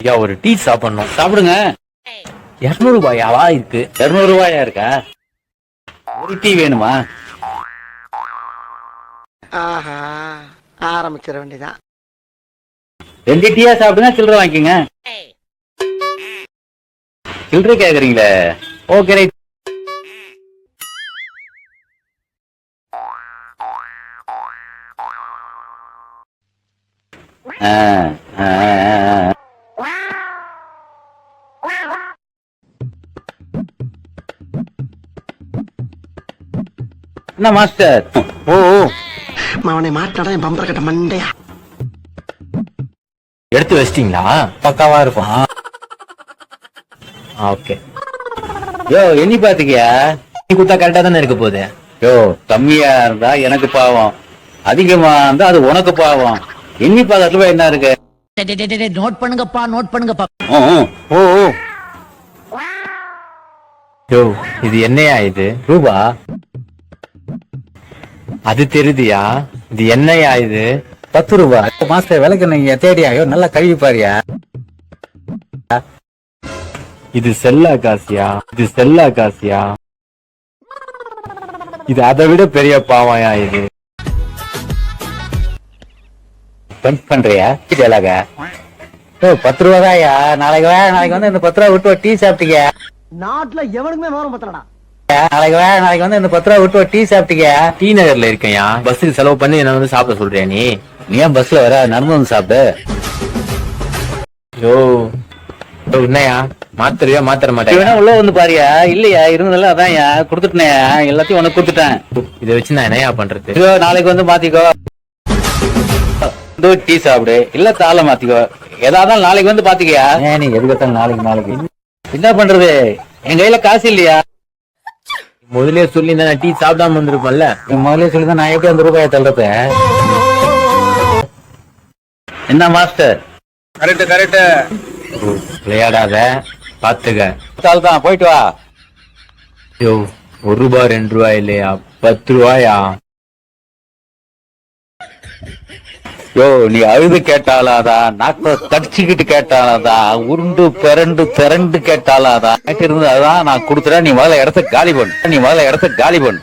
ஐயா ஒரு டீ சாப்பிடணும். சாப்பிடுங்க. இருநூறு ரூபாயாவா இருக்கு? இருநூறு ரூபாயா இருக்கா? ஒரு டீ வேணுமா? ஆஹா ஆரம்பிச்சிட வேண்டியதான் ரெண்டு டீயா சாப்பிடுங்க சில்லறை வாங்கிக்கோங்க. சில்லறை கேக்குறீங்களே. ஓகே ரைட் ஆ, ஆ, என்ன மாஸ்டர்? ஓ ஓ, அவனை மாட்டாடா என் பம்பர கட்ட மண்டையா? எடுத்து வச்சிட்டீங்களா? பக்காவா இருக்கும். ஓகே. யோ எண்ணி பாத்துக்கியா? நீ குத்தா கரெக்டா தானே இருக்க போகுது. யோ கம்மியா இருந்தா எனக்கு பாவம். அதிகமா இருந்தா அது உனக்கு பாவம். எண்ணி பாக்கத்துல என்ன இருக்கு? நோட் பண்ணுங்கப்பா நோட் பண்ணுங்கப்பா. ஓ ஓ. யோ இது என்னையா இது? ரூபா? அது தெரியுதியா? இது என்னையா இது? பத்து ரூபா. மாஸ்டர் விலைக்கு நீங்க தேடியா ஐயோ நல்லா கழுவி பாரியா. இது செல்லா காசியா? இது செல்லா காசியா? இது அதை விட பெரிய பாவாயா இது? பஞ்ச் பண்றியா? டேலாக ஓ பத்து ரூபா தாயா நாளைக்கு வா நாளைக்கு வந்து இந்த பத்து ரூபா விட்டு டீ சாப்பிட்டீங்க நாட்டுல எவனுக்குமே விவரம் பத்தலடா. நாளைக்கு வா நாளைக்கு வந்து இந்த பத்து ரூபா விட்டு டீ சாப்பிட்டீங்க டி நகர்ல இருக்கையா பஸ்ஸுக்கு செலவு பண்ணி என்ன வந்து சாப்பிட சொல்றியா நீ? நீ ஏன் பஸ்ல வர? நடந்து வந்து சாப்பிடு. யோ யோ, என்னையா மாத்திரையா மாத்திர நீ மாட்டேன் வேணா உள்ள வந்து பாரியா. இல்லையா இருந்ததெல்லாம் அதான்யா. கொடுத்துட்டேன். எல்லாத்தையும் உனக்கு கொடுத்துட்டேன். இதை வச்சு நான் என்னையா பண்றது? இதோ நாளைக்கு வந்து மாத்திக்கோ. இதோ டீ சாப்பிடு. இல்ல தாள மாத்திக்கோ. ஏதாவது நாளைக்கு வந்து பாத்துக்கியா? நீ எதுக்கு நாளைக்கு நாளைக்கு. என்ன பண்றது? என் கையில காசு இல்லையா? முதலே சொல்லி நான் டீ சாப்பிடாம வந்திருப்பேன்ல என் முதல்ல சொல்லிதான் நான் எப்படி அந்த ரூபாயை தள்ளுறது? என்ன மாஸ்டர்? Correct correct. விளையாடாத பாத்துக்க. தான் போயிட்டு வா. ஒரு ரூபாய் ரெண்டு ரூபாய் இல்லையா? பத்து ரூபாயா? யோ நீ அழுது கேட்டாலாதா நாக்க கடிச்சுக்கிட்டு கேட்டாலாதா உருண்டு பிறண்டு திரண்டு கேட்டாலாதா எனக்கு இருந்தது அதான் நான் கொடுத்துறேன் நீ முதல்ல இடத்த காலி பண்ணு நீ முதல்ல இடத்த காலி பண்ணு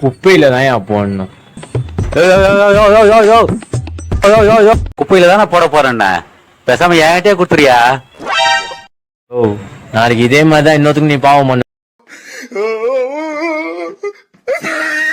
குப்பையில தான் போடணும். குப்பையில தானே போட போறேன்ன பேசாம என்கிட்டயே கொடுத்துறியா ஓ நாளைக்கு இதே மாதிரி தான் இன்னொருத்துக்கு நீ பாவம் பண்ணு It's